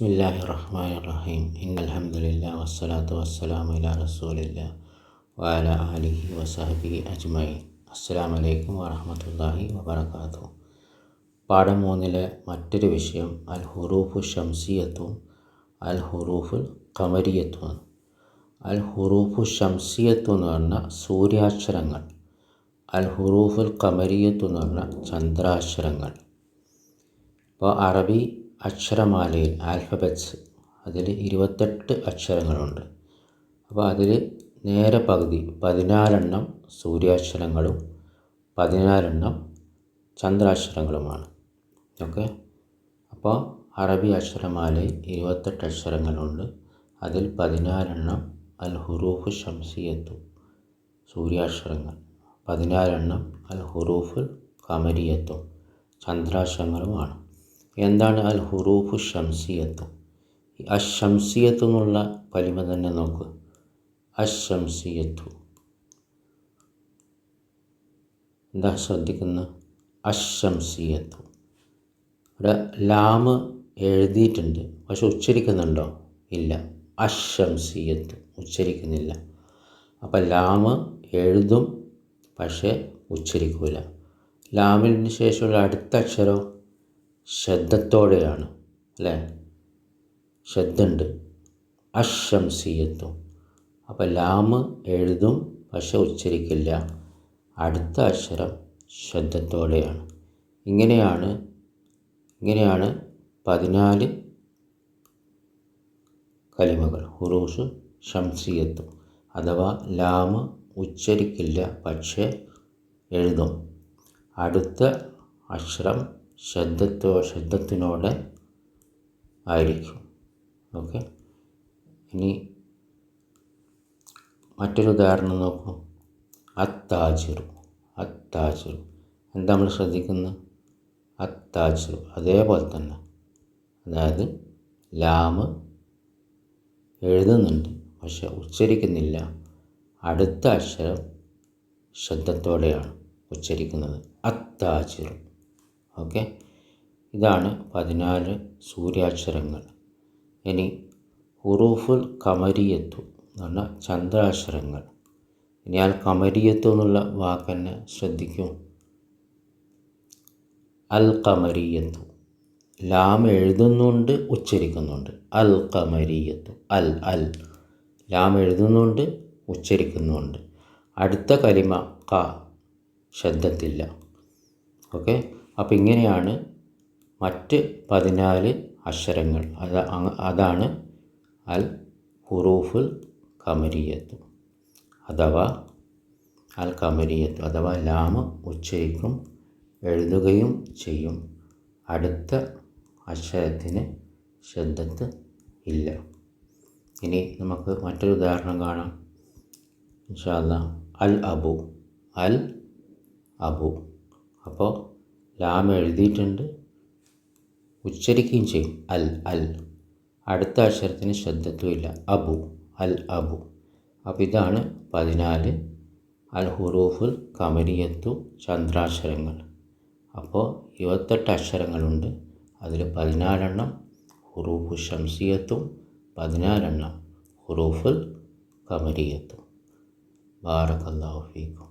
ബിസ്മില്ലാഹി റഹ്മാൻ റഹീം ഇന്നൽഹമ്മദില്ല വസ്സലാത്തു വസ്സലാം ഇല റസൂലില്ല വാല അലിഹി വസഹബി അജ്മൈ അസ്സലാം വലൈക്കും വറഹമത്തല്ലാഹി വബർക്കാത്തു പാഠം മൂന്നിലെ മറ്റൊരു വിഷയം അൽ ഹുറൂഫു ഷംസിയത്തും അൽ ഹുറൂഫുൽ കമരിയത്തുമാണ് അൽ ഹുറൂഫു ഷംസിയത്തു എന്ന് പറഞ്ഞ സൂര്യാക്ഷരങ്ങൾ അൽ ഹുറൂഫുൽ കമരിയത്തു എന്ന് പറഞ്ഞ ചന്ദ്രാക്ഷരങ്ങൾ. ഇപ്പോൾ അറബി അക്ഷരമാലയിൽ ആൽഫബറ്റ്സ് അതിൽ ഇരുപത്തെട്ട് അക്ഷരങ്ങളുണ്ട്. അപ്പോൾ അതിൽ നേരെ പകുതി പതിനാലെണ്ണം സൂര്യാക്ഷരങ്ങളും പതിനാലെണ്ണം ചന്ദ്രാക്ഷരങ്ങളുമാണ്. ഓക്കെ? അപ്പോൾ അറബി അക്ഷരമാലയിൽ ഇരുപത്തെട്ട് അക്ഷരങ്ങളുണ്ട്. അതിൽ പതിനാലെണ്ണം അൽ ഹുറൂഫ് ഷംസിയത്തു സൂര്യാക്ഷരങ്ങൾ പതിനാലെണ്ണം അൽ ഹുറൂഫ് കമരിയത്തും ചന്ദ്രാക്ഷരങ്ങളുമാണ്. എന്താണ് അൽ ഹുറൂഫു ഷംസിയത്ത് അഷംസിയത്ത് എന്നുള്ള കലിമ തന്നെ നോക്കുക അഷംസിയത്തു എന്താ ശ്രദ്ധിക്കുന്ന? അഷംസിയത്തു ഇവിടെ ലാമ് എഴുതിയിട്ടുണ്ട്. പക്ഷെ ഉച്ചരിക്കുന്നുണ്ടോ? ഇല്ല. അഷംസിയത്ത് ഉച്ചരിക്കുന്നില്ല. അപ്പം ലാമ് എഴുതും പക്ഷേ ഉച്ചരിക്കൂല. ലാമിന് ശേഷമുള്ള അടുത്ത അക്ഷരം? ശബ്ദത്തോടെയാണ് അല്ലേ? ശബ്ദമുണ്ട് അശംസീയത്വം. അപ്പോൾ ലാമ് എഴുതും പക്ഷെ ഉച്ചരിക്കില്ല. അടുത്ത അക്ഷരം ശബ്ദത്തോടെയാണ് ഇങ്ങനെയാണ് ഇങ്ങനെയാണ് പതിനാല് കലിമകൾ. ഹുറൂസ് ഷംസിയത്തും അഥവാ ലാമ് ഉച്ചരിക്കില്ല പക്ഷേ എഴുതും. അടുത്ത അക്ഷരം ശബ്ദത്തോ ശബ്ദത്തിനോടെ ആയിരിക്കും. ഓക്കെ ഇനി മറ്റൊരു ഉദാഹരണം നോക്കൂ. അത്താജിറു. അത്താജിറു. എന്താ നമ്മൾ ശ്രദ്ധിക്കുന്നത്? അത്താജിറു. അതേപോലെ തന്നെ. അതായത് ലാമ് എഴുതുന്നുണ്ട്. പക്ഷെ ഉച്ചരിക്കുന്നില്ല. അടുത്ത അക്ഷരം ശബ്ദത്തോടെയാണ് ഉച്ചരിക്കുന്നത്. അത്താജിറു. ഓക്കെ? ഇതാണ് പതിനാല് സൂര്യാക്ഷരങ്ങൾ. ഇനി ഹുറൂഫുൽ കമരിയത്തു എന്ന് പറഞ്ഞാൽ ചന്ദ്രാക്ഷരങ്ങൾ. ഇനി കമരിയത്തു എന്നുള്ള വാക്കെന്നെ ശ്രദ്ധിക്കൂ ശ്രദ്ധിക്കും. അൽ കമരിയത്തു ലാം എഴുതുന്നുണ്ട് ഉച്ചരിക്കുന്നുണ്ട്. അൽ കമരിയത്തു അൽ അൽ. ലാം എഴുതുന്നുണ്ട് ഉച്ചരിക്കുന്നുണ്ട്. അടുത്ത കലിമ ക ശബ്ദത്തില്ല. ഓക്കെ? അപ്പോൾ ഇങ്ങനെയാണ് മറ്റ് പതിനാല് അക്ഷരങ്ങൾ. അത് അതാണ് അൽ ഹുറൂഫുൽ കമരിയത്ത് അഥവാ അൽ കമരിയത്ത് അഥവാ ലാമ ഉച്ചരിക്കും എഴുതുകയും ചെയ്യും. അടുത്ത അക്ഷരത്തിന് ശബ്ദത്ത് ഇല്ല. ഇനി നമുക്ക് മറ്റൊരു ഉദാഹരണം കാണാം. ഇൻഷാല്ല അൽ അബു. അൽ അബു. അപ്പോൾ ലാം എഴുതിയിട്ടുണ്ട്. ഉച്ചരിക്കുകയും ചെയ്യും. അൽ അൽ. അടുത്ത അക്ഷരത്തിന് ശ്രദ്ധത്വമില്ല അബു അൽ അബു. അപ്പോൾ ഇതാണ് പതിനാല് അൽ ഹുറൂഫുൽ കമരിയത്തു ചന്ദ്രാക്ഷരങ്ങൾ. അപ്പോൾ ഇരുപത്തെട്ട് അക്ഷരങ്ങളുണ്ട്. അതിൽ പതിനാലെണ്ണം ഹുറൂഫു ഷംസിയത്തും പതിനാലെണ്ണം ഹുറൂഫുൽ കമരിയത്തും. ബാറക്കല്ലാഹു ഫീക്കും.